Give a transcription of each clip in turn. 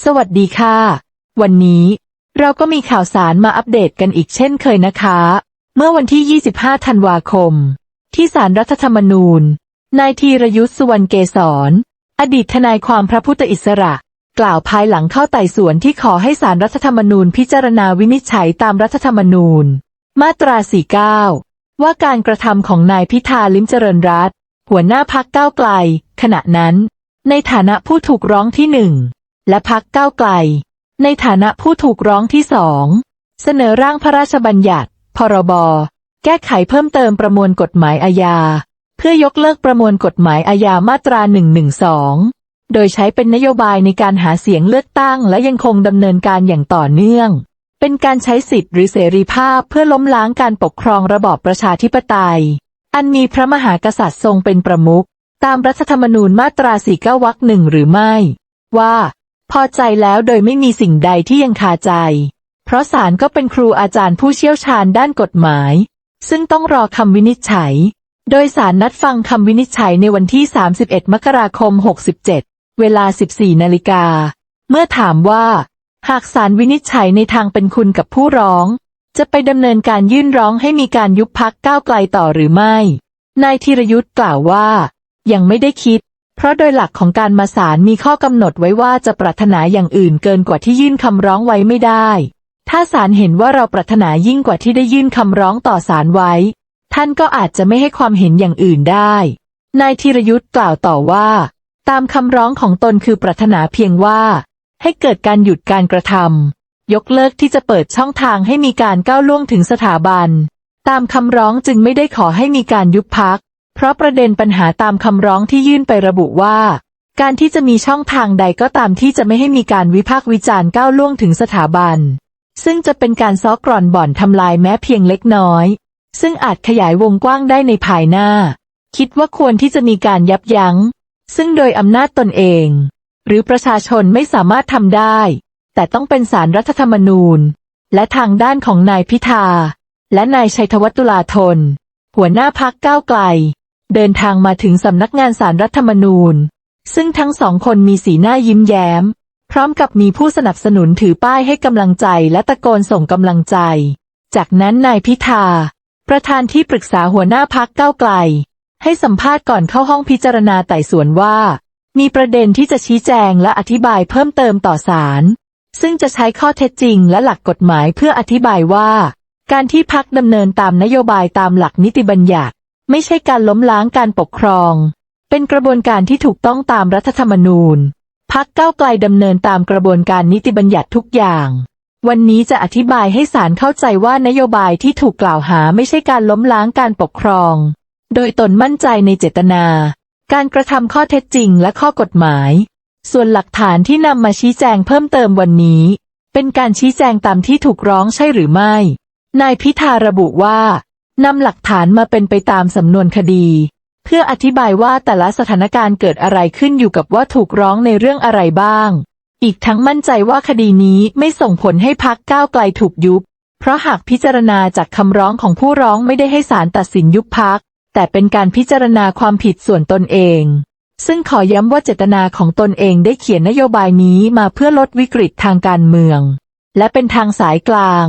สวัสดีค่ะ วันนี้เราก็มีข่าวสารมาอัปเดตกันอีกเช่นเคยนะคะ เมื่อวันที่ 25 ธันวาคม ที่ศาลรัฐธรรมนูญ นายธีรยุทธ์สุวรรณเกษรอดีตทนายความพระพุทธอิสระ กล่าวภายหลังเข้าไต่สวนที่ขอให้ศาลรัฐธรรมนูญพิจารณาวินิจฉัยตามรัฐธรรมนูญ มาตรา 49 ว่าการกระทำของนายพิธาลิ้มเจริญรัตหัวหน้าพักก้าวไกล ขณะนั้น ในฐานะผู้ถูกร้องที่หนึ่ง และพักก้าวไกล ในฐานะผู้ถูกร้องที่สองเสนอร่างพระราชบัญญัติ พรบ แก้ไขเพิ่มเติมประมวลกฎหมายอาญา เพื่อยกเลิกประมวลกฎหมายอาญามาตรา 112 โดยใช้เป็นนโยบายในการหาเสียงเลือกตั้ง และยังคงดำเนินการอย่างต่อเนื่อง เป็นการใช้สิทธิหรือเสรีภาพเพื่อล้มล้างการปกครองระบอบประชาธิปไตย อันมีพระมหากษัตริย์ทรงเป็นประมุขตามรัฐธรรมนูญมาตรา49วรรคหนึ่งหรือไม่ ว่า พอใจแล้วโดยไม่มีสิ่งใดที่ยังคาใจ เพราะศาลก็เป็นครูอาจารย์ผู้เชี่ยวชาญด้านกฎหมาย ซึ่งต้องรอคำวินิจฉัย โดยศาลนัดฟังคำวินิจฉัยในวันที่ 31 มกราคม 67 เวลา 14 นาฬิกา เมื่อถามว่า หากศาลวินิจฉัยในทางเป็นคุณกับผู้ร้อง จะไปดำเนินการยื่นร้องให้มีการยุบพักก้าวไกลต่อหรือไม่ นายธีรยุทธ์กล่าวว่า ยังไม่ได้คิด ราะโดยหลักของการมาศาลมีข้อกำหนดไว้ว่าจะปรารถนาอย่างอื่นเกินกว่าที่ยื่นคำร้องไว้ไม่ได้ ถ้าศาลเห็นว่าเราปรารถนายิ่งกว่าที่ได้ยื่นคำร้องต่อศาลไว้ ท่านก็อาจจะไม่ให้ความเห็นอย่างอื่นได้ นายธีรยุทธ์กล่าวต่อว่า ตามคำร้องของตนคือปรารถนาเพียงว่า ให้เกิดการหยุดการกระทำยกเลิกที่จะเปิดช่องทางให้มีการก้าวล่วงถึงสถาบัน ตามคำร้องจึงไม่ได้ขอให้มีการยุบพัก เพราะประเด็นปัญหาตามคำร้องที่ยื่นไประบุว่า การที่จะมีช่องทางใดก็ตามที่จะไม่ให้มีการวิพากษ์วิจารณ์ก้าวล่วงถึงสถาบัน ซึ่งจะเป็นการซ้อกร่อนบ่อนทำลายแม้เพียงเล็กน้อย ซึ่งอาจขยายวงกว้างได้ในภายหน้า คิดว่าควรที่จะมีการยับยัง้ง ซึ่งโดยอำนาจตนเอง หรือประชาชนไม่สามารถทำได้ แต่ต้องเป็นสารรัฐธรรมนูญ และทางด้านของนายพิธา และนายชัยธวัฒน์ตุลาธนหัวหน้าพักก้าวไกล เดินทางมาถึงสำนักงานสารรัฐธรรมนูญ ซึ่งทั้งสองคนมีสีหน้ายิ้มแย้ม พร้อมกับมีผู้สนับสนุนถือป้ายให้กำลังใจและตะโกนส่งกำลังใจ จากนั้นนายพิธา ประธานที่ปรึกษาหัวหน้าพักก้าวไกล ให้สัมภาษณ์ก่อนเข้าห้องพิจารณาไต่สวนว่า มีประเด็นที่จะชี้แจงและอธิบายเพิ่มเติมต่อศาลซึ่งจะใช้ข้อเท็จจริงและหลักกฎหมายเพื่ออธิบายว่า การที่พักดำเนินตามนโยบายตามหลักนิติบัญญัติ ไม่ใช่การล้มล้างการปกครอง เป็นกระบวนการที่ถูกต้องตามรัฐธรรมนูญพักเก้าไกลดำเนินตามกระบวนการนิติบัญญัติทุกอย่าง วันนี้จะอธิบายให้ศาลเข้าใจว่านโยบายที่ถูกกล่าวหาไม่ใช่การล้มล้างการปกครอง โดยตนมั่นใจในเจตนา การกระทำข้อเท็จจริงและข้อกฎหมาย ส่วนหลักฐานที่นำมาชี้แจงเพิ่มเติมวันนี้ เป็นการชี้แจงตามที่ถูกร้องใช่หรือไม่ นายพิธาระบุว่า นำหลักฐานมาเป็นไปตามสำนวนคดี เพื่ออธิบายว่าแต่ละสถานการณ์เกิดอะไรขึ้นอยู่กับว่าถูกร้องในเรื่องอะไรบ้าง อีกทั้งมั่นใจว่าคดีนี้ไม่ส่งผลให้พักก้าวไกลถูกยุบ เพราะหากพิจารณาจากคำร้องของผู้ร้องไม่ได้ให้ศาลตัดสินยุบพัก แต่เป็นการพิจารณาความผิดส่วนตนเอง ซึ่งขอย้ำว่าเจตนาของตนเองได้เขียนนโยบายนี้มาเพื่อลดวิกฤตทางการเมือง และเป็นทางสายกลาง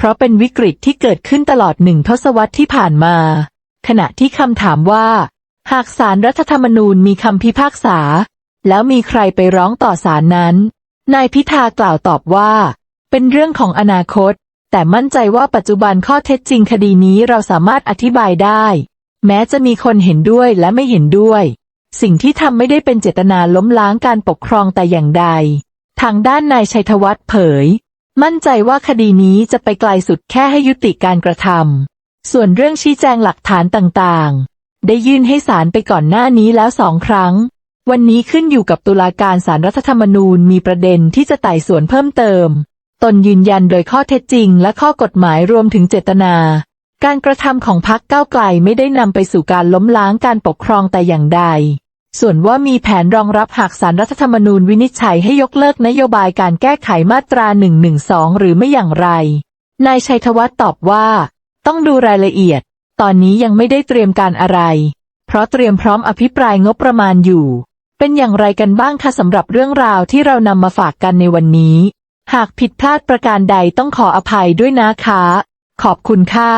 เพราะเป็นวิกฤตที่เกิดขึ้นตลอดหนึ่งทศวรรษที่ผ่านมา ขณะที่คำถามว่า หากศาลรัฐธรรมนูญมีคำพิพากษา แล้วมีใครไปร้องต่อศาลนั้น นายพิธากล่าวตอบว่า เป็นเรื่องของอนาคต แต่มั่นใจว่าปัจจุบันข้อเท็จจริงคดีนี้เราสามารถอธิบายได้ แม้จะมีคนเห็นด้วยและไม่เห็นด้วย สิ่งที่ทำไม่ได้เป็นเจตนาล้มล้างการปกครองแต่อย่างใด ทางด้านนายชัยธวัฒน์เผย มั่นใจว่าคดีนี้จะไปไกลสุดแค่ให้ยุติการกระทำ ส่วนเรื่องชี้แจงหลักฐานต่างๆ ได้ยื่นให้ศาลไปก่อนหน้านี้แล้วสองครั้ง วันนี้ขึ้นอยู่กับตุลาการศาลรัฐธรรมนูญมีประเด็นที่จะไต่สวนเพิ่มเติม ตนยืนยันโดยข้อเท็จจริงและข้อกฎหมายรวมถึงเจตนา การกระทำของพรรคก้าวไกลไม่ได้นำไปสู่การล้มล้างการปกครองแต่อย่างใด ส่วนว่ามีแผนรองรับหากสารรัฐธรรมนูญวินิจฉัยให้ยกเลิกนโยบายการแก้ไขมาตรา 112 หรือไม่อย่างไร นายชัยธวัฒน์ตอบว่า ต้องดูรายละเอียด ตอนนี้ยังไม่ได้เตรียมการอะไร เพราะเตรียมพร้อมอภิปรายงบประมาณอยู่ เป็นอย่างไรกันบ้างคะสำหรับเรื่องราวที่เรานำมาฝากกันในวันนี้ หากผิดพลาดประการใดต้องขออภัยด้วยนะคะ ขอบคุณค่ะ